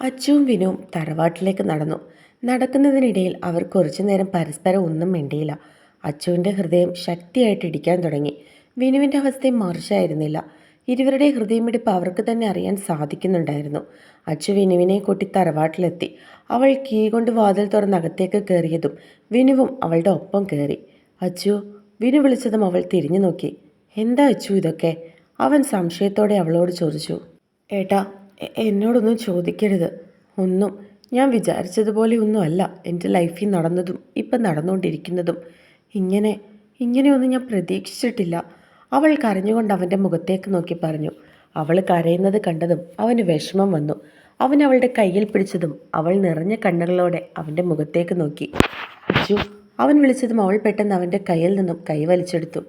അച്ചുവും വിനുവും തറവാട്ടിലേക്ക് നടന്നു. നടക്കുന്നതിനിടയിൽ അവർ കുറച്ചു നേരം പരസ്പരം ഒന്നും മിണ്ടിയില്ല. അച്ചുവിന്റെ ഹൃദയം ശക്തിയായിട്ട് ഇടിക്കാൻ തുടങ്ങി. വിനുവിന്റെ അവസ്ഥയും മറിച്ചായിരുന്നില്ല. ഇരുവരുടെ ഹൃദയമിടിപ്പ് അവർക്ക് തന്നെ അറിയാൻ സാധിക്കുന്നുണ്ടായിരുന്നു. അച്ചു വിനുവിനെ കൂട്ടി തറവാട്ടിലെത്തി. അവൾ കീ കൊണ്ട് വാതിൽ തുറന്ന് അകത്തേക്ക് കയറിയതും വിനുവും അവളുടെ ഒപ്പം കയറി. അച്ചു വിനു വിളിച്ചതും അവൾ തിരിഞ്ഞു നോക്കി. എന്താ അച്ചു ഇതൊക്കെ? അവൻ സംശയത്തോടെ അവളോട് ചോദിച്ചു. ഏട്ടാ എന്നോടൊന്നും ചോദിക്കരുത്. ഒന്നും. ഞാൻ വിചാരിച്ചതുപോലെ ഒന്നുമല്ല എന്റെ ലൈഫിൽ നടന്നതും ഇപ്പം നടന്നുകൊണ്ടിരിക്കുന്നതും. ഇങ്ങനെ ഇങ്ങനെയൊന്നും ഞാൻ പ്രതീക്ഷിച്ചിട്ടില്ല. അവൾ കരഞ്ഞുകൊണ്ട് അവന്റെ മുഖത്തേക്ക് നോക്കി പറഞ്ഞു. അവൾ കരയുന്നത് കണ്ടതും അവന് വിഷമം വന്നു. അവൻ അവളുടെ കയ്യിൽ പിടിച്ചതും അവൾ നിറഞ്ഞ കണ്ണുകളോടെ അവന്റെ മുഖത്തേക്ക് നോക്കി. അച്ചു അവൻ വിളിച്ചതും അവൾ പെട്ടെന്ന് അവന്റെ കയ്യിൽ നിന്നും കൈ വലിച്ചെടുത്തു.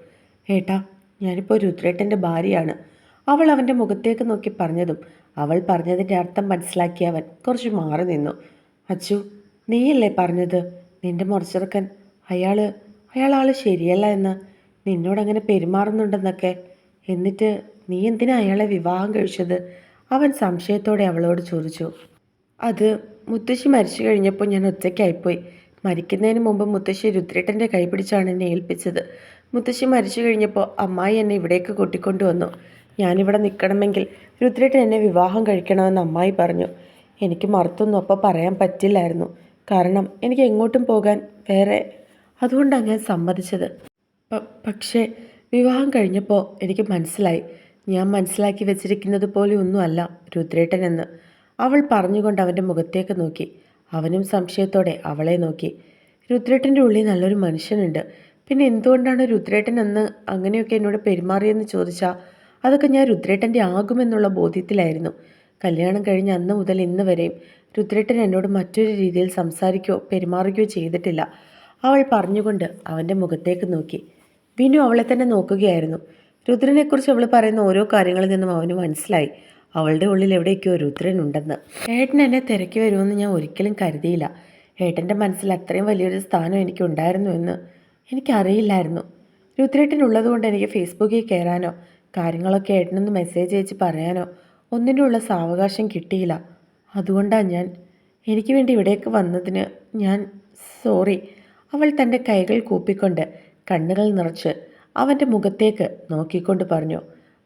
ഏട്ടാ ഞാനിപ്പോൾ രുദ്രേട്ടന്റെ ഭാര്യയാണ്. അവൾ അവന്റെ മുഖത്തേക്ക് നോക്കി പറഞ്ഞതും അവൾ പറഞ്ഞതിന്റെ അർത്ഥം മനസ്സിലാക്കിയ അവൻ കുറച്ച് മാറി നിന്നു. അച്ചു നീയല്ലേ പറഞ്ഞത്? നിന്റെ മുറച്ചിറക്കൻ അയാൾ അയാൾ ആൾ ശരിയല്ല എന്ന്. നിന്നോടങ്ങനെ പെരുമാറുന്നുണ്ടെന്നൊക്കെ. എന്നിട്ട് നീ എന്തിനാ അയാളെ വിവാഹം കഴിച്ചത്? അവൻ സംശയത്തോടെ അവളോട് ചോദിച്ചു. അത് മുത്തശ്ശി മരിച്ചു കഴിഞ്ഞപ്പോൾ ഞാൻ ഒറ്റയ്ക്കായിപ്പോയി. മരിക്കുന്നതിന് മുമ്പ് മുത്തശ്ശി രുദ്രേട്ടന്റെ കൈപിടിച്ചാണ് എന്നെ ഏൽപ്പിച്ചത്. മുത്തശ്ശി മരിച്ചു കഴിഞ്ഞപ്പോൾ അമ്മായി എന്നെ ഇവിടേക്ക് കൂട്ടിക്കൊണ്ടുവന്നു. ഞാനിവിടെ നിൽക്കണമെങ്കിൽ രുദ്രേട്ടൻ എന്നെ വിവാഹം കഴിക്കണമെന്ന് അമ്മായി പറഞ്ഞു. എനിക്ക് മറുത്തൊന്നും അപ്പോൾ പറയാൻ പറ്റില്ലായിരുന്നു. കാരണം എനിക്ക് എങ്ങോട്ടും പോകാൻ വേറെ അതുകൊണ്ടാണ് ഞാൻ സമ്മതിച്ചത്. പക്ഷേ വിവാഹം കഴിഞ്ഞപ്പോൾ എനിക്ക് മനസ്സിലായി. ഞാൻ മനസ്സിലാക്കി വെച്ചിരിക്കുന്നത് പോലെ ഒന്നുമല്ല രുദ്രേട്ടൻ എന്ന്. അവൾ പറഞ്ഞുകൊണ്ട് അവന്റെ മുഖത്തേക്ക് നോക്കി. അവനും സംശയത്തോടെ അവളെ നോക്കി. രുദ്രേട്ടന്റെ ഉള്ളിൽ നല്ലൊരു മനുഷ്യനുണ്ട്. പിന്നെ എന്തുകൊണ്ടാണ് രുദ്രേട്ടൻ എന്ന് അങ്ങനെയൊക്കെ എന്നോട് പെരുമാറിയെന്ന് ചോദിച്ചാൽ അതൊക്കെ ഞാൻ രുദ്രേട്ടന്റെ ആകുമെന്നുള്ള ബോധ്യത്തിലായിരുന്നു. കല്യാണം കഴിഞ്ഞ അന്ന് മുതൽ ഇന്ന് വരെയും രുദ്രേട്ടൻ എന്നോട് മറ്റൊരു രീതിയിൽ സംസാരിക്കുകയോ പെരുമാറുകയോ ചെയ്തിട്ടില്ല. അവൾ പറഞ്ഞുകൊണ്ട് അവന്റെ മുഖത്തേക്ക് നോക്കി. വിനു അവളെ തന്നെ നോക്കുകയായിരുന്നു. രുദ്രനെക്കുറിച്ച് അവൾ പറയുന്ന ഓരോ കാര്യങ്ങളിൽ നിന്നും അവന് മനസ്സിലായി. അവളുടെ ഉള്ളിൽ എവിടേക്കോ രുദ്രൻ ഉണ്ടെന്ന്. ഏട്ടൻ എന്നെ തിരക്കി വരുമെന്ന് ഞാൻ ഒരിക്കലും കരുതിയില്ല. ഏട്ടന്റെ മനസ്സിൽ അത്രയും വലിയൊരു സ്ഥാനം എനിക്ക് ഉണ്ടായിരുന്നു എന്ന് എനിക്കറിയില്ലായിരുന്നു. രുദ്രേട്ടൻ ഉള്ളതുകൊണ്ട് എനിക്ക് ഫേസ്ബുക്കിൽ കയറാനോ കാര്യങ്ങളൊക്കെ ഏട്ടനൊന്ന് മെസ്സേജ് അയച്ച് പറയാനോ? ഒന്നിനുള്ള സാവകാശം കിട്ടിയില്ല. അതുകൊണ്ടാണ് ഞാൻ. എനിക്ക് വേണ്ടി ഇവിടേക്ക് വന്നതിന് ഞാൻ സോറി അവൾ തന്റെ കൈകൾ കൂപ്പിക്കൊണ്ട് കണ്ണുകൾ നിറച്ച് അവന്റെ മുഖത്തേക്ക് നോക്കിക്കൊണ്ട് പറഞ്ഞു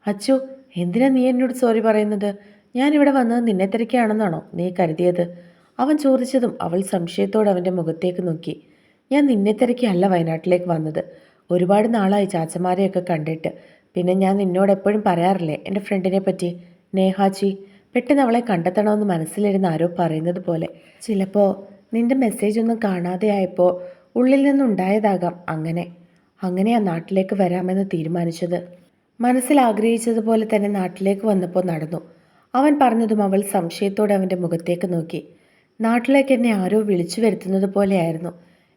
അച്ചു എന്തിനാ നീ എന്നോട് സോറി പറയുന്നത്? ഞാനിവിടെ വന്നത് നിന്നെ തിരക്കാണെന്നാണോ നീ കരുതിയത്? അവൻ ചോദിച്ചതും അവൾ സംശയത്തോടെ അവന്റെ മുഖത്തേക്ക് നോക്കി. ഞാൻ നിന്നെ തിരക്കിയല്ല വയനാട്ടിലേക്ക് വന്നത്. ഒരുപാട് നാളായി ചാച്ചമാരെയൊക്കെ കണ്ടിട്ട് പിന്നെ ഞാൻ നിന്നോട് എപ്പോഴും പറയാറില്ലേ എന്റെ ഫ്രണ്ടിനെ പറ്റി നേഹാജി പെട്ടെന്ന് അവളെ കണ്ടെത്തണമെന്ന് മനസ്സിലിരുന്ന് ആരോ പറയുന്നത് പോലെ. ചിലപ്പോൾ നിന്റെ മെസ്സേജ് ഒന്നും കാണാതെ ആയപ്പോൾ ഉള്ളിൽ നിന്നുണ്ടായതാകാം അങ്ങനെ. അങ്ങനെ ആ നാട്ടിലേക്ക് വരാമെന്ന് തീരുമാനിച്ചത്. മനസ്സിൽ ആഗ്രഹിച്ചതുപോലെ തന്നെ നാട്ടിലേക്ക് വന്നപ്പോൾ നടന്നു. അവൻ പറഞ്ഞതും അവൾ സംശയത്തോടെ അവന്റെ മുഖത്തേക്ക് നോക്കി. നാട്ടിലേക്ക് എന്നെ ആരോ വിളിച്ചു വരുത്തുന്നത് പോലെയായിരുന്നു.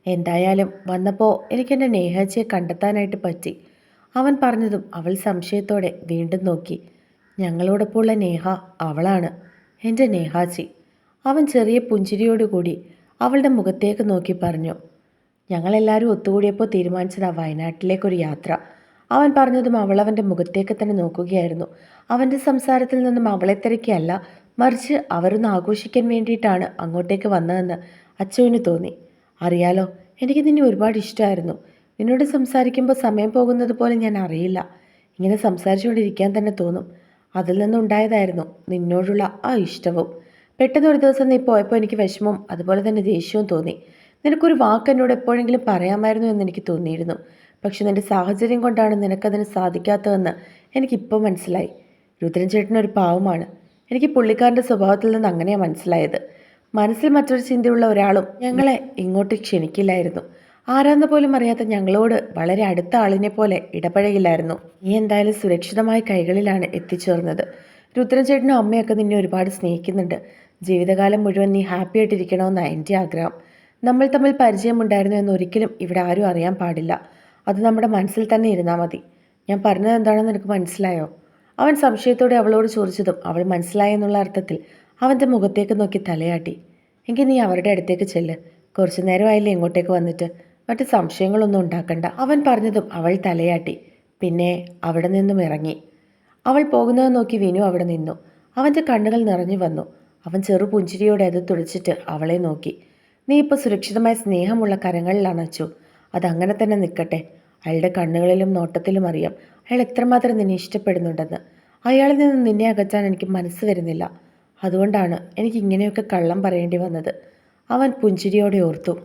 എന്തായാലും വന്നപ്പോൾ എനിക്കെന്റെ നേഹാജിയെ കണ്ടെത്താനായിട്ട് പറ്റി. അവൻ പറഞ്ഞതും അവൾ സംശയത്തോടെ വീണ്ടും നോക്കി. ഞങ്ങളോടൊപ്പമുള്ള നേഹ അവളാണ്. എന്റെ നേഹാച്ചി അവൻ ചെറിയ പുഞ്ചിരിയോടുകൂടി അവളുടെ മുഖത്തേക്ക് നോക്കി പറഞ്ഞു. ഞങ്ങളെല്ലാവരും ഒത്തുകൂടിയപ്പോൾ തീരുമാനിച്ചതാ വയനാട്ടിലേക്കൊരു യാത്ര. അവൻ പറഞ്ഞതും അവൾ അവന്റെ മുഖത്തേക്ക് തന്നെ നോക്കുകയായിരുന്നു. അവന്റെ സംസാരത്തിൽ നിന്നും അവളെ തിരക്കിയല്ല മറിച്ച് അവരൊന്ന് ആഘോഷിക്കാൻ വേണ്ടിയിട്ടാണ് അങ്ങോട്ടേക്ക് വന്നതെന്ന് അച്ചുവിന് തോന്നി. അറിയാലോ എനിക്ക് നിന്നെ ഒരുപാട് ഇഷ്ടമായിരുന്നു. നിന്നോട് സംസാരിക്കുമ്പോൾ സമയം പോകുന്നത് പോലെ ഞാൻ അറിയില്ല. ഇങ്ങനെ സംസാരിച്ചുകൊണ്ടിരിക്കാൻ തന്നെ തോന്നും. അതിൽ നിന്നുണ്ടായതായിരുന്നു നിന്നോടുള്ള ആ ഇഷ്ടവും. പെട്ടെന്ന് ഒരു ദിവസം നീ പോയപ്പോൾ എനിക്ക് വിഷമവും അതുപോലെ തന്നെ ദേഷ്യവും തോന്നി. നിനക്കൊരു വാക്ക് എന്നോട് എപ്പോഴെങ്കിലും പറയാമായിരുന്നു എന്ന് എനിക്ക് തോന്നിയിരുന്നു. പക്ഷെ നിന്റെ സാഹചര്യം കൊണ്ടാണ് നിനക്കതിന് സാധിക്കാത്തതെന്ന് എനിക്കിപ്പോൾ മനസ്സിലായി. രുദ്രൻ ചേട്ടൻ ഒരു പാവമാണ്. എനിക്ക് പുള്ളിക്കാരന്റെ സ്വഭാവത്തിൽ നിന്ന് അങ്ങനെയാണ് മനസ്സിലായത്. മനസ്സിൽ മറ്റൊരു ചിന്തയുള്ള ഒരാളും ഞങ്ങളെ ഇങ്ങോട്ട് ക്ഷണിക്കില്ലായിരുന്നു. ആരാന്ന് പോലും അറിയാത്ത ഞങ്ങളോട് വളരെ അടുത്ത ആളിനെ പോലെ ഇടപഴകില്ലായിരുന്നു. നീ എന്തായാലും സുരക്ഷിതമായ കൈകളിലാണ് എത്തിച്ചേർന്നത്. രുദ്രചേട്ടനും അമ്മയൊക്കെ നിന്നെ ഒരുപാട് സ്നേഹിക്കുന്നുണ്ട്. ജീവിതകാലം മുഴുവൻ നീ ഹാപ്പി ആയിട്ടിരിക്കണമെന്നാണ് എന്റെ ആഗ്രഹം. നമ്മൾ തമ്മിൽ പരിചയമുണ്ടായിരുന്നു എന്ന് ഒരിക്കലും ഇവിടെ ആരും അറിയാൻ പാടില്ല. അത് നമ്മുടെ മനസ്സിൽ തന്നെ ഇരുന്നാൽ മതി. ഞാൻ പറഞ്ഞത് എന്താണെന്ന് നിനക്ക് മനസ്സിലായോ? അവൻ സംശയത്തോടെ അവളോട് ചോദിച്ചതും അവൾ മനസ്സിലായെന്നുള്ള അർത്ഥത്തിൽ അവന്റെ മുഖത്തേക്ക് നോക്കി തലയാട്ടി. എങ്കിൽ നീ അവരുടെ അടുത്തേക്ക് ചെല്ല്. കുറച്ചു നേരമായില്ലേ ഇങ്ങോട്ടേക്ക് വന്നിട്ട്. മറ്റ് സംശയങ്ങളൊന്നും ഉണ്ടാക്കണ്ട. അവൻ പറഞ്ഞതും അവൾ തലയാട്ടി. പിന്നെ അവിടെ നിന്നും ഇറങ്ങി. അവൾ പോകുന്നത് നോക്കി വിനു അവിടെ നിന്നു. അവന്റെ കണ്ണുകൾ നിറഞ്ഞു വന്നു. അവൻ ചെറു പുഞ്ചിരിയോടെ അത് തുളിച്ചിട്ട് അവളെ നോക്കി. നീ ഇപ്പോൾ സുരക്ഷിതമായ സ്നേഹമുള്ള കരങ്ങളിലാണ് അച്ചു അതങ്ങനെ തന്നെ നിൽക്കട്ടെ. അയാളുടെ കണ്ണുകളിലും നോട്ടത്തിലും അറിയാം. അയാൾ എത്രമാത്രം നിന്നെ ഇഷ്ടപ്പെടുന്നുണ്ടെന്ന്. അയാളിൽ നിന്ന് നിന്നെ അകറ്റാൻ എനിക്ക് മനസ്സ് വരുന്നില്ല. അതുകൊണ്ടാണ് എനിക്ക് ഇങ്ങനെയൊക്കെ കള്ളം പറയേണ്ടി വന്നത്. അവൻ പുഞ്ചിരിയോടെ ഓർത്തു.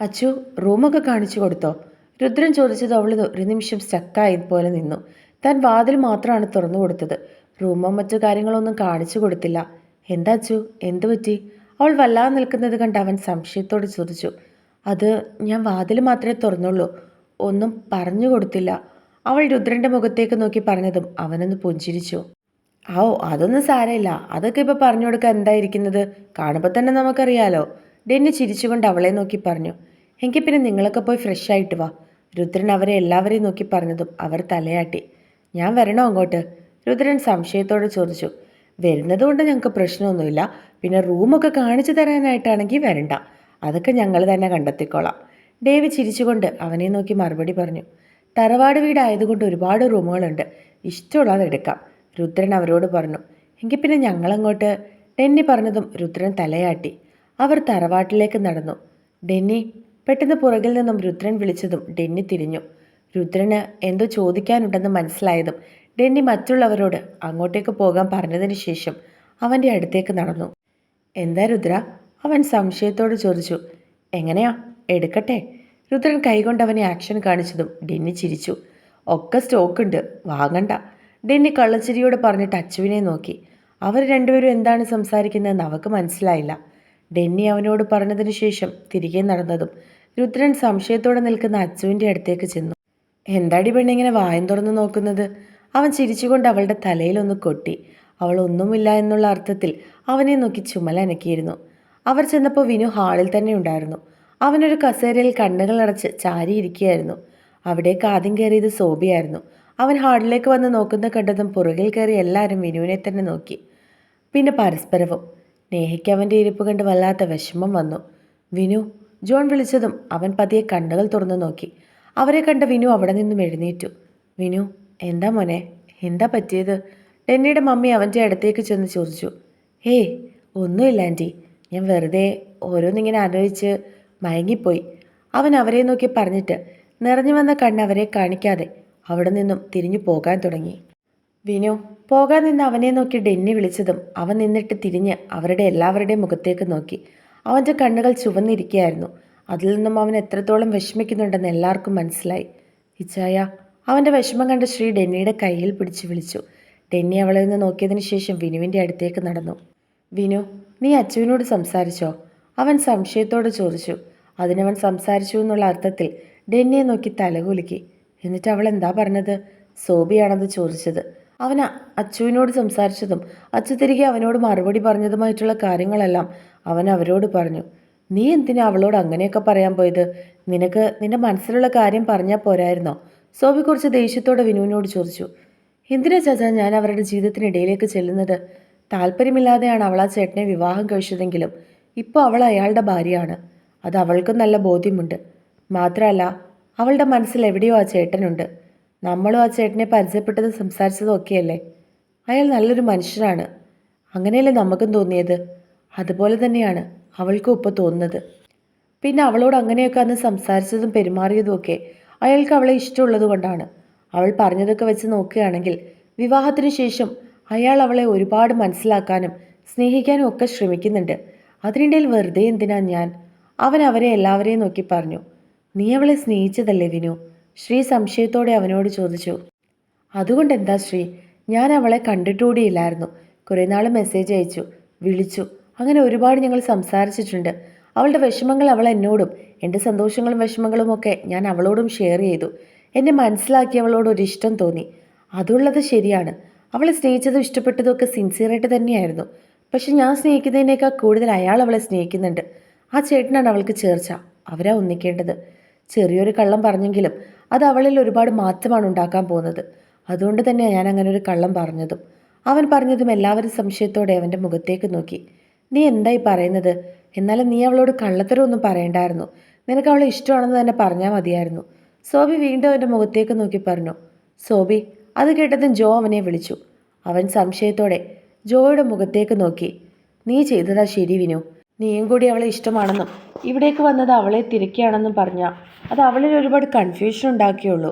അച്ചു റൂമൊക്കെ കാണിച്ചു കൊടുത്തോ? രുദ്രൻ ചോദിച്ചത് അവൾ ഒരു നിമിഷം സ്റ്റക്കായി പോലെ നിന്നു. താൻ വാതിൽ മാത്രമാണ് തുറന്നു കൊടുത്തത്. റൂമോ മറ്റു കാര്യങ്ങളൊന്നും കാണിച്ചു കൊടുത്തില്ല. എന്താ അച്ചു? എന്തു പറ്റി? അവൾ വല്ലാതെ നിൽക്കുന്നത് കണ്ട് അവൻ സംശയത്തോട് ചോദിച്ചു. അത് ഞാൻ വാതിൽ മാത്രമേ തുറന്നുള്ളൂ. ഒന്നും പറഞ്ഞു കൊടുത്തില്ല. അവൾ രുദ്രന്റെ മുഖത്തേക്ക് നോക്കി പറഞ്ഞതും അവനൊന്ന് പുഞ്ചിരിച്ചു. ഓ അതൊന്നും സാരമില്ല. അതൊക്കെ ഇപ്പോൾ പറഞ്ഞു കൊടുക്കാൻ എന്തായിരിക്കുന്നത് കാണുമ്പോൾ തന്നെ നമുക്കറിയാലോ. ഡെന്നി ചിരിച്ചുകൊണ്ട് അവളെ നോക്കി പറഞ്ഞു എങ്കിൽ പിന്നെ നിങ്ങളൊക്കെ പോയി ഫ്രഷ് ആയിട്ട് വാ. രുദ്രൻ അവരെ എല്ലാവരെയും നോക്കി പറഞ്ഞതും അവർ തലയാട്ടി. ഞാൻ വരണോ അങ്ങോട്ട്? രുദ്രൻ സംശയത്തോടെ ചോദിച്ചു. വരുന്നതുകൊണ്ട് ഞങ്ങൾക്ക് പ്രശ്നമൊന്നുമില്ല. പിന്നെ റൂമൊക്കെ കാണിച്ചു തരാനായിട്ടാണെങ്കിൽ വരണ്ട. അതൊക്കെ ഞങ്ങൾ തന്നെ കണ്ടെത്തിക്കോളാം. ഡേവി ചിരിച്ചുകൊണ്ട് അവനെ നോക്കി മറുപടി പറഞ്ഞു. തറവാട് വീടായതുകൊണ്ട് ഒരുപാട് റൂമുകളുണ്ട്. ഇഷ്ടമുള്ളത് എടുക്കാം. രുദ്രൻ അവരോട് പറഞ്ഞു. എങ്കിൽ പിന്നെ ഞങ്ങളങ്ങോട്ട്? ഡെന്നി പറഞ്ഞതും രുദ്രൻ തലയാട്ടി. അവർ തറവാട്ടിലേക്ക് നടന്നു. ഡെന്നി പെട്ടെന്ന് പുറകിൽ നിന്നും രുദ്രൻ വിളിച്ചതും ഡെന്നി തിരിഞ്ഞു. രുദ്രന് എന്തോ ചോദിക്കാനുണ്ടെന്ന് മനസ്സിലായതും ഡെന്നി മറ്റുള്ളവരോട് അങ്ങോട്ടേക്ക് പോകാൻ പറഞ്ഞതിന് ശേഷം അവന്റെ അടുത്തേക്ക് നടന്നു. എന്താ രുദ്ര? അവൻ സംശയത്തോട് ചോദിച്ചു. എങ്ങനെയാ? എടുക്കട്ടെ. രുദ്രൻ കൈകൊണ്ട് അവനെ ആക്ഷൻ കാണിച്ചതും ഡെന്നി ചിരിച്ചു. ഒക്കെ സ്റ്റോക്കുണ്ട് വാങ്ങണ്ട. ഡെന്നി കള്ളച്ചിരിയോട് പറഞ്ഞിട്ട് അച്ചുവിനെ നോക്കി. അവർ രണ്ടുപേരും എന്താണ് സംസാരിക്കുന്നതെന്ന് അവൾക്ക് മനസ്സിലായില്ല. ഡെന്നി അവനോട് പറഞ്ഞതിനു ശേഷം തിരികെ നടന്നതും രുദ്രൻ സംശയത്തോടെ നിൽക്കുന്ന അച്ചുവിന്റെ അടുത്തേക്ക് ചെന്നു. എന്താടി പെണ്ണിങ്ങനെ വായം തുറന്നു നോക്കുന്നത്? അവൻ ചിരിച്ചുകൊണ്ട് അവളുടെ തലയിലൊന്ന് കൊട്ടി. അവൾ ഒന്നുമില്ല എന്നുള്ള അർത്ഥത്തിൽ അവനെ നോക്കി ചുമലനക്കിയിരുന്നു അവർ ചെന്നപ്പോൾ വിനു ഹാളിൽ തന്നെ ഉണ്ടായിരുന്നു. അവനൊരു കസേരയിൽ കണ്ണുകൾ അടച്ച് ചാരിയിരിക്കുകയായിരുന്നു. അവിടേക്ക് ആദ്യം കയറിയത് സോബിയായിരുന്നു. അവൻ ഹാളിലേക്ക് വന്ന് നോക്കുന്ന കണ്ടതും പുറകിൽ കയറി എല്ലാവരും വിനുവിനെ തന്നെ നോക്കി. പിന്നെ പരസ്പരവും. നേഹയ്ക്ക് അവന്റെ ഇരിപ്പ് കണ്ട് വല്ലാത്ത വിഷമം വന്നു. വിനു ജോൺ വിളിച്ചതും അവൻ പതിയെ കണ്ണുകൾ തുറന്നു നോക്കി. അവരെ കണ്ട വിനു അവിടെ നിന്നും എഴുന്നേറ്റു. വിനു എന്താ മോനെ? എന്താ പറ്റിയത്? ഡെന്നിയുടെ മമ്മി അവന്റെ അടുത്തേക്ക് ചെന്ന് ചോദിച്ചു. ഏയ് ഒന്നുമില്ല ആന്റി ഞാൻ വെറുതെ ഓരോന്നിങ്ങനെ ആലോചിച്ച് മയങ്ങിപ്പോയി. അവൻ അവരെ നോക്കി പറഞ്ഞിട്ട് നിറഞ്ഞു വന്ന കണ്ണ് അവരെ കാണിക്കാതെ അവിടെ നിന്നും തിരിഞ്ഞു പോകാൻ തുടങ്ങി. വിനു പോകാൻ നിന്ന് അവനെ നോക്കി ഡെന്നി വിളിച്ചതും അവൻ നിന്നിട്ട് തിരിഞ്ഞ് അവരുടെ എല്ലാവരുടെയും മുഖത്തേക്ക് നോക്കി. അവന്റെ കണ്ണുകൾ ചുവന്നിരിക്കുകയായിരുന്നു അതിൽ നിന്നും അവൻ എത്രത്തോളം വിഷമിക്കുന്നുണ്ടെന്ന് എല്ലാവർക്കും മനസ്സിലായി. ഇച്ചായ അവന്റെ വിഷമം കണ്ട് ശ്രീ ഡെന്നിയുടെ കയ്യിൽ പിടിച്ച് വിളിച്ചു. ഡെന്നി അവളിൽ നിന്ന് നോക്കിയതിന് ശേഷം വിനുവിന്റെ അടുത്തേക്ക് നടന്നു. വിനു നീ അച്ചുവിനോട് സംസാരിച്ചോ? അവൻ സംശയത്തോട് ചോദിച്ചു. അതിനവൻ സംസാരിച്ചു എന്നുള്ള അർത്ഥത്തിൽ ഡെന്നിയെ നോക്കി തലകുലുക്കി. എന്നിട്ട് അവൾ എന്താ പറഞ്ഞത്? സോബിയാണത് ചോദിച്ചത്. അവൻ അച്ചുവിനോട് സംസാരിച്ചതും അച്ചു തിരികെ അവനോട് മറുപടി പറഞ്ഞതുമായിട്ടുള്ള കാര്യങ്ങളെല്ലാം അവൻ അവരോട് പറഞ്ഞു. നീ എന്തിനാ അവളോട് അങ്ങനെയൊക്കെ പറയാൻ പോയത്? നിനക്ക് നിന്റെ മനസ്സിലുള്ള കാര്യം പറഞ്ഞാൽ പോരായിരുന്നോ? സോബി കുറച്ച് ദേഷ്യത്തോടെ വിനുവിനോട് ചോദിച്ചു. എന്തിനാ ചാച്ചാ ഞാൻ അവരുടെ ജീവിതത്തിനിടയിലേക്ക് ചെല്ലുന്നത്? താല്പര്യമില്ലാതെയാണ് അവൾ ആ ചേട്ടനെ വിവാഹം കഴിച്ചതെങ്കിലും ഇപ്പോൾ അവൾ അയാളുടെ ഭാര്യയാണ്. അത് അവൾക്കും നല്ല ബോധ്യമുണ്ട്. മാത്രമല്ല അവളുടെ മനസ്സിൽ എവിടെയോ ആ ചേട്ടനുണ്ട്. നമ്മളും ആ ചേട്ടനെ പരിചയപ്പെട്ടത് സംസാരിച്ചതും ഒക്കെയല്ലേ? അയാൾ നല്ലൊരു മനുഷ്യനാണ്. അങ്ങനെയല്ലേ നമുക്കും തോന്നിയത്? അതുപോലെ തന്നെയാണ് അവൾക്കും ഇപ്പോൾ തോന്നുന്നത്. പിന്നെ അവളോട് അങ്ങനെയൊക്കെ അന്ന് സംസാരിച്ചതും പെരുമാറിയതും ഒക്കെ അയാൾക്ക് അവളെ ഇഷ്ടമുള്ളത് കൊണ്ടാണ്. അവൾ പറഞ്ഞതൊക്കെ വെച്ച് നോക്കുകയാണെങ്കിൽ വിവാഹത്തിന് ശേഷം അയാൾ അവളെ ഒരുപാട് മനസ്സിലാക്കാനും സ്നേഹിക്കാനും ഒക്കെ ശ്രമിക്കുന്നുണ്ട്. അതിനിടയിൽ വെറുതെ എന്തിനാ ഞാൻ? അവൻ അവരെ എല്ലാവരെയും നോക്കി പറഞ്ഞു. നീ അവളെ സ്നേഹിച്ചതല്ലേ വിനു? ശ്രീ സംശയത്തോടെ അവനോട് ചോദിച്ചു അതുകൊണ്ടെന്താ ശ്രീ? ഞാൻ അവളെ കണ്ടിട്ടുകൂടിയില്ലായിരുന്നു കുറേ നാൾ മെസ്സേജ് അയച്ചു വിളിച്ചു. അങ്ങനെ ഒരുപാട് ഞങ്ങൾ സംസാരിച്ചിട്ടുണ്ട്. അവളുടെ വിഷമങ്ങൾ അവൾ എന്നോടും എന്റെ സന്തോഷങ്ങളും വിഷമങ്ങളും ഒക്കെ ഞാൻ അവളോടും ഷെയർ ചെയ്തു. എന്നെ മനസ്സിലാക്കി അവളോട് ഒരു ഇഷ്ടം തോന്നി. അതുള്ളത് ശരിയാണ്. അവളെ സ്നേഹിച്ചതും ഇഷ്ടപ്പെട്ടതും ഒക്കെ സിൻസിയറായിട്ട് തന്നെയായിരുന്നു. പക്ഷെ ഞാൻ സ്നേഹിക്കുന്നതിനേക്കാൾ കൂടുതൽ അയാൾ അവളെ സ്നേഹിക്കുന്നുണ്ട്. ആ ചേട്ടനാണ് അവൾക്ക് ചേർച്ച. അവരാ ഒന്നിക്കേണ്ടത്. ചെറിയൊരു കള്ളം പറഞ്ഞെങ്കിലും അത് അവളിൽ ഒരുപാട് മാറ്റമാണ് ഉണ്ടാക്കാൻ പോകുന്നത്. അതുകൊണ്ട് തന്നെയാണ് ഞാൻ അങ്ങനെ ഒരു കള്ളം പറഞ്ഞതും. അവൻ പറഞ്ഞതും എല്ലാവരും സംശയത്തോടെ അവന്റെ മുഖത്തേക്ക് നോക്കി. നീ എന്തായി പറയുന്നത്? എന്നാലും നീ അവളോട് കള്ളത്തരമൊന്നും പറയണ്ടായിരുന്നു. നിനക്ക് അവളെ ഇഷ്ടമാണെന്ന് തന്നെ പറഞ്ഞാൽ മതിയായിരുന്നു. സോബി വീണ്ടും അവന്റെ മുഖത്തേക്ക് നോക്കി പറഞ്ഞു. സോബി അത് കേട്ടതും ജോ അവനെ വിളിച്ചു. അവൻ സംശയത്തോടെ ജോയുടെ മുഖത്തേക്ക് നോക്കി. നീ ചെയ്തതാ ശരി വിനു. നീയും കൂടി അവളെ ഇഷ്ടമാണെന്നും. ഇവിടേക്ക് വന്നത് അവളെ തിരക്കിയാണെന്നും പറഞ്ഞ. അത് അവളിൽ ഒരുപാട് കൺഫ്യൂഷൻ ഉണ്ടാക്കിയുള്ളൂ.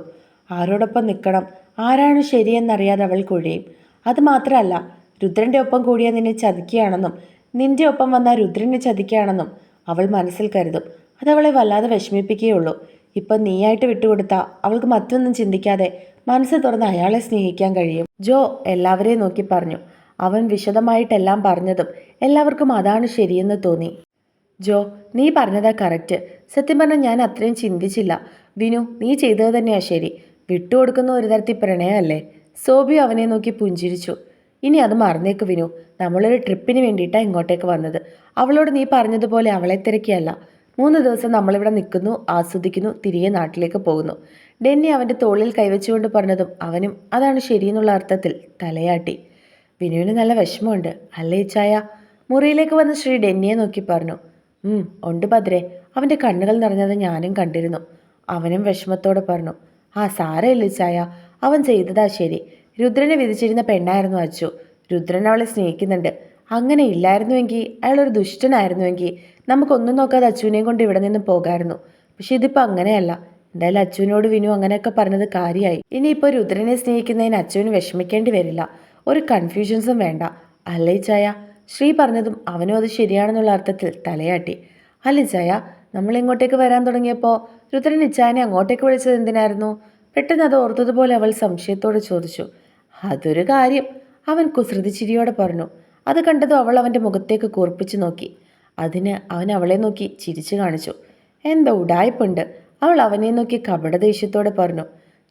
ആരോടൊപ്പം നിൽക്കണം. ആരാണ് ശരിയെന്നറിയാതെ അവൾ കുഴയും. അത് മാത്രമല്ല രുദ്രന്റെ ഒപ്പം കൂടിയ നിന്നെ ചതിക്കുകയാണെന്നും നിന്റെ ഒപ്പം വന്ന രുദ്രനെ ചതിക്കുകയാണെന്നും അവൾ മനസ്സിൽ കരുതും. അതവളെ വല്ലാതെ വിഷമിപ്പിക്കുകയുള്ളൂ. ഇപ്പം നീയായിട്ട് വിട്ടുകൊടുത്ത അവൾക്ക് മറ്റൊന്നും ചിന്തിക്കാതെ മനസ്സ് തുറന്ന് അയാളെ സ്നേഹിക്കാൻ കഴിയും. ജോ എല്ലാവരെയും നോക്കി പറഞ്ഞു. അവൻ വിശദമായിട്ടെല്ലാം പറഞ്ഞതും എല്ലാവർക്കും അതാണ് ശരിയെന്ന് തോന്നി. ജോ നീ പറഞ്ഞതാ കറക്റ്റ്. സത്യം പറഞ്ഞാൽ ഞാൻ അത്രയും ചിന്തിച്ചില്ല. വിനു നീ ചെയ്തത് തന്നെയാ ശരി. വിട്ടുകൊടുക്കുന്ന ഒരു തരത്തിൽ പ്രണയമല്ലേ? സോബി അവനെ നോക്കി പുഞ്ചിരിച്ചു. ഇനി അത് മറന്നേക്ക് വിനു. നമ്മളൊരു ട്രിപ്പിന് വേണ്ടിയിട്ടാണ് ഇങ്ങോട്ടേക്ക് വന്നത്. അവളോട് നീ പറഞ്ഞതുപോലെ അവളെ തിരക്കിയല്ല. മൂന്ന് ദിവസം നമ്മളിവിടെ നിൽക്കുന്നു ആസ്വദിക്കുന്നു തിരികെ നാട്ടിലേക്ക് പോകുന്നു. ഡെന്നി അവന്റെ തോളിൽ കൈവച്ചുകൊണ്ട് പറഞ്ഞതും അവനും അതാണ് ശരിയെന്നുള്ള അർത്ഥത്തിൽ തലയാട്ടി. വിനുവിന് നല്ല വിഷമമുണ്ട്. അല്ലേ ചായ? മുറിയിലേക്ക് വന്ന ശ്രീ ഡെന്നിയെ നോക്കി പറഞ്ഞു. ഉം ഉണ്ട് ഭദ്രേ. അവന്റെ കണ്ണുകൾ നിറഞ്ഞത് ഞാനും കണ്ടിരുന്നു. അവനും വിഷമത്തോടെ പറഞ്ഞു. ആ സാരമില്ല ചായ. അവൻ ചെയ്തതാ ശരി. രുദ്രനെ വിധിച്ചിരുന്ന പെണ്ണായിരുന്നു അച്ചു. രുദ്രൻ അവളെ സ്നേഹിക്കുന്നുണ്ട്. അങ്ങനെ ഇല്ലായിരുന്നുവെങ്കിൽ അയാളൊരു ദുഷ്ടനായിരുന്നുവെങ്കിൽ നമുക്കൊന്നും നോക്കാതെ അച്ചുവിനെയും കൊണ്ട് ഇവിടെ നിന്ന് പോകാമായിരുന്നു പക്ഷെ ഇതിപ്പോൾ അങ്ങനെയല്ല. എന്തായാലും അച്ചുവിനോട് വിനു അങ്ങനെയൊക്കെ പറഞ്ഞത് കാര്യമായി ഇനിയിപ്പോൾ രുദ്രനെ സ്നേഹിക്കുന്നതിന് അച്ചുവിന് വിഷമിക്കേണ്ടി വരില്ല. ഒരു കൺഫ്യൂഷൻസും വേണ്ട. അല്ലേ ചായ? ശ്രീ പറഞ്ഞതും അവനും അത് ശരിയാണെന്നുള്ള അർത്ഥത്തിൽ തലയാട്ടി. അല്ലേ ചായ? നമ്മൾ ഇങ്ങോട്ടേക്ക് വരാൻ തുടങ്ങിയപ്പോൾ രുദ്രൻ ഇച്ചായനെ അങ്ങോട്ടേക്ക് വിളിച്ചത് എന്തിനായിരുന്നു? പെട്ടെന്ന് അത് ഓർത്തതുപോലെ അവൾ സംശയത്തോട് ചോദിച്ചു. അതൊരു കാര്യം. അവൻ കുസൃതി ചിരിയോടെ പറഞ്ഞു. അത് കണ്ടതും അവൾ അവന്റെ മുഖത്തേക്ക് കൂർപ്പിച്ചു നോക്കി. അതിന് അവൻ അവളെ നോക്കി ചിരിച്ചു കാണിച്ചു. എന്താ ഉടായ്പുണ്ട്. അവൾ അവനെ നോക്കി കപട ദേഷ്യത്തോടെ പറഞ്ഞു.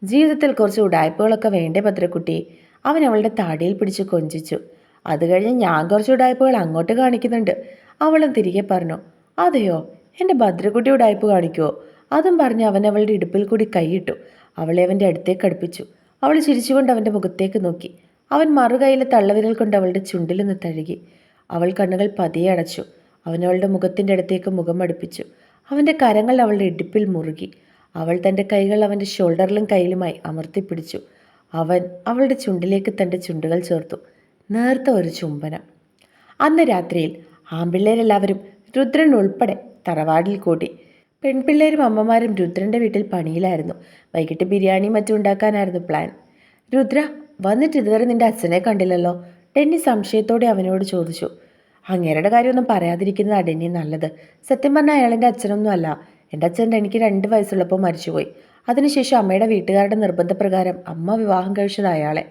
ജീവിതത്തിൽ കുറച്ച് ഉടായ്പകളൊക്കെ വേണ്ടേ ഭദ്രക്കുട്ടി. അവൻ അവളുടെ താടിയിൽ പിടിച്ച് കൊഞ്ചിച്ചു. അത് കഴിഞ്ഞ് ഞാൻ കുറച്ച് ഉടായ്പകൾ അങ്ങോട്ട് കാണിക്കുന്നുണ്ട്. അവളും തിരികെ പറഞ്ഞു അതെയോ? എന്റെ ഭദ്രക്കുട്ടി ഉടായ്പ കാണിക്കുമോ അതും പറഞ്ഞ് അവൻ അവളുടെ ഇടുപ്പിൽ കൂടി കൈയിട്ടു. അവളെ അവന്റെ അടുത്തേക്ക് അടുപ്പിച്ചു. അവൾ ചിരിച്ചുകൊണ്ട് അവന്റെ മുഖത്തേക്ക് നോക്കി. അവൻ മറുകൈയിലെ തള്ളവിരൽ കൊണ്ട് അവളുടെ ചുണ്ടിൽ നിന്ന് തഴുകി. അവൾ കണ്ണുകൾ പതിയെ അടച്ചു. അവൻ അവളുടെ മുഖത്തിന്റെ അടുത്തേക്ക് മുഖം അടുപ്പിച്ചു. അവന്റെ കരങ്ങൾ അവളുടെ ഇടുപ്പിൽ മുറുകി. അവൾ തന്റെ കൈകൾ അവന്റെ ഷോൾഡറിലും കയ്യിലുമായി അമർത്തിപ്പിടിച്ചു. അവൻ അവളുടെ ചുണ്ടിലേക്ക് തന്റെ ചുണ്ടുകൾ ചേർത്തു. നേർത്ത ഒരു ചുംബനം. അന്ന് രാത്രിയിൽ ആൺപിള്ളേരെല്ലാവരും രുദ്രൻ ഉൾപ്പെടെ തറവാടിൽ കൂടി. പെൺപിള്ളേരും അമ്മമാരും രുദ്രന്റെ വീട്ടിൽ പണിയിലായിരുന്നു. വൈകിട്ട് ബിരിയാണി മറ്റും ഉണ്ടാക്കാനായിരുന്നു പ്ലാൻ. രുദ്ര വന്നിട്ട് ഇതുവരെ നിന്റെ അച്ഛനെ കണ്ടില്ലല്ലോ? ഡെന്നി സംശയത്തോടെ അവനോട് ചോദിച്ചു. അങ്ങേരുടെ കാര്യമൊന്നും പറയാതിരിക്കുന്നതാണ് ഡെന്നി നല്ലത്. സത്യം പറഞ്ഞാൽ അയാളെന്റെ അച്ഛനൊന്നും അല്ല എന്റെ അച്ഛൻ എനിക്ക് രണ്ട് വയസ്സുള്ളപ്പോൾ മരിച്ചുപോയി. അതിനുശേഷം അമ്മയുടെ വീട്ടുകാരുടെ നിർബന്ധപ്രകാരം അമ്മ വിവാഹം കഴിച്ചത് അയാളെ.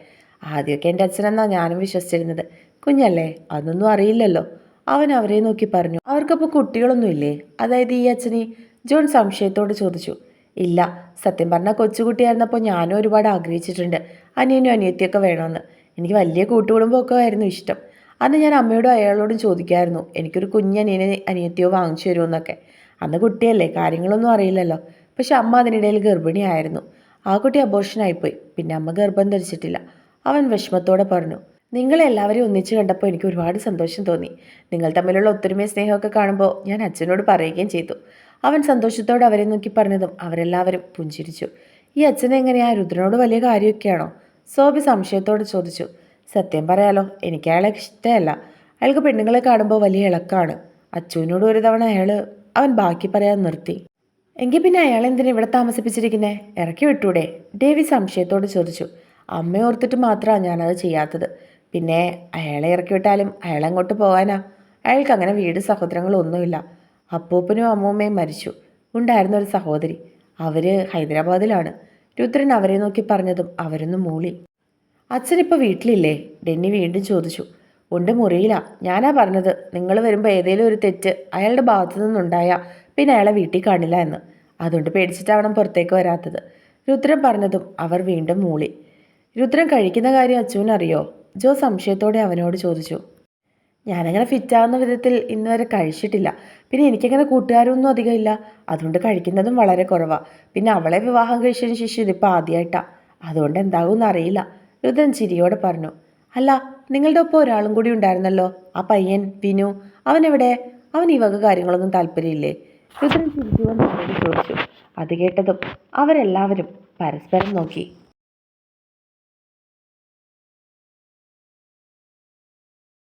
ആദ്യമൊക്കെ എന്റെ അച്ഛനെന്നാ ഞാനും വിശ്വസിച്ചിരുന്നത്. കുഞ്ഞല്ലേ അതൊന്നും അറിയില്ലല്ലോ. അവൻ അവരെ നോക്കി പറഞ്ഞു. അവർക്കപ്പോൾ കുട്ടികളൊന്നുമില്ലേ? അതായത് ഈ അച്ഛനെ? ജോൺ സംശയത്തോട് ചോദിച്ചു. ഇല്ല സത്യം പറഞ്ഞാൽ കൊച്ചുകുട്ടിയായിരുന്നപ്പോൾ ഞാനും ഒരുപാട് ആഗ്രഹിച്ചിട്ടുണ്ട്. അനിയനും അനിയത്തിയൊക്കെ വേണമെന്ന്. എനിക്ക് വലിയ കൂട്ടുകുടുംബമൊക്കെ ആയിരുന്നു ഇഷ്ടം. അന്ന് ഞാൻ അമ്മയോടും അയാളോടും ചോദിക്കായിരുന്നു. എനിക്കൊരു കുഞ്ഞനിയനെ അനിയത്തിയോ വാങ്ങിച്ചു തരുമെന്നൊക്കെ അന്ന് കുട്ടിയല്ലേ കാര്യങ്ങളൊന്നും അറിയില്ലല്ലോ. പക്ഷെ അമ്മ അതിനിടയിൽ ഗർഭിണിയായിരുന്നു. ആ കുട്ടി അബോഷനായിപ്പോയി പിന്നെ അമ്മ ഗർഭം ധരിച്ചിട്ടില്ല. അവൻ വിഷമത്തോടെ പറഞ്ഞു നിങ്ങളെ എല്ലാവരെയും ഒന്നിച്ച് കണ്ടപ്പോൾ എനിക്ക് ഒരുപാട് സന്തോഷം തോന്നി. നിങ്ങൾ തമ്മിലുള്ള ഒത്തൊരുമയും സ്നേഹമൊക്കെ കാണുമ്പോൾ ഞാൻ അച്ഛനോട് പറയുകയും ചെയ്തു. അവൻ സന്തോഷത്തോടെ അവരെ നോക്കി പറഞ്ഞതും അവരെല്ലാവരും പുഞ്ചിരിച്ചു. ഈ അച്ഛനെങ്ങനെയാ രുദ്രനോട് വലിയ കാര്യമൊക്കെയാണോ? സോബി സംശയത്തോട് ചോദിച്ചു സത്യം പറയാലോ എനിക്ക് അയാളെ ഇഷ്ടമല്ല. അയാൾക്ക് പെണ്ണുങ്ങളെ കാണുമ്പോൾ വലിയ ഇളക്കാണ്. അച്ചുവിനോട് ഒരു തവണ അയാൾ അവൻ ബാക്കി പറയാൻ നിർത്തി. എങ്കിൽ പിന്നെ അയാൾ എന്തിനാ ഇവിടെ താമസിപ്പിച്ചിരിക്കുന്നേ? ഇറക്കി വിട്ടൂടെ? ഡേവി സംശയത്തോട് ചോദിച്ചു. അമ്മ ഓർത്തിട്ട് മാത്രമാണ് ഞാനത് ചെയ്യാത്തത്. പിന്നെ അയാളെ ഇറക്കി വിട്ടാലും അയാൾ അങ്ങോട്ട് പോകാനാ അയാൾക്ക് അങ്ങനെ വീട് സഹോദരങ്ങളൊന്നുമില്ല. അപ്പൂപ്പനും അമ്മൂമ്മയും മരിച്ചു. ഉണ്ടായിരുന്ന ഒരു സഹോദരി. അവർ ഹൈദരാബാദിലാണ്. രുദ്രൻ അവരെ നോക്കി പറഞ്ഞതും അവരൊന്ന് മൂളി. അച്ഛനിപ്പോൾ വീട്ടിലില്ലേ? ഡെന്നി വീണ്ടും ചോദിച്ചു. ഉണ്ട് മുറിയില്ല ഞാനാ പറഞ്ഞത്. നിങ്ങൾ വരുമ്പോൾ ഏതെങ്കിലും ഒരു തെറ്റ് അയാളുടെ ഭാഗത്തു നിന്നുണ്ടായാൽ പിന്നെ അയാളെ വീട്ടിൽ കാണില്ല എന്ന്. അതുകൊണ്ട് പേടിച്ചിട്ടാവണം പുറത്തേക്ക് വരാത്തത്. രുദ്രൻ പറഞ്ഞതും അവർ വീണ്ടും മൂളി. രുദ്രൻ കഴിക്കുന്ന കാര്യം അച്ചുവിനറിയോ ജോ സംശയത്തോടെ അവനോട് ചോദിച്ചു. ഞാനങ്ങനെ ഫിറ്റാവുന്ന വിധത്തിൽ ഇന്ന് വരെ കഴിച്ചിട്ടില്ല. പിന്നെ എനിക്കങ്ങനെ കൂട്ടുകാരൊന്നും അധികം ഇല്ല. അതുകൊണ്ട് കഴിക്കുന്നതും വളരെ കുറവാണ് പിന്നെ അവളെ വിവാഹം കഴിച്ചതിന് ശേഷം ഇതിപ്പോൾ ആദ്യമായിട്ടാണ് അതുകൊണ്ട് എന്താകുമെന്ന് അറിയില്ല. രുദ്രൻ ചിരിയോടെ പറഞ്ഞു. അല്ല നിങ്ങളുടെ ഒപ്പം ഒരാളും കൂടി ഉണ്ടായിരുന്നല്ലോ. ആ പയ്യൻ വിനു അവനെവിടെ? അവൻ ഈ വക കാര്യങ്ങളൊന്നും താല്പര്യമില്ലേ? രുദ്രൻ ചിരിച്ചുകൊണ്ട് അവരോട് ചോദിച്ചു. അത് കേട്ടതും അവരെല്ലാവരും പരസ്പരം നോക്കി.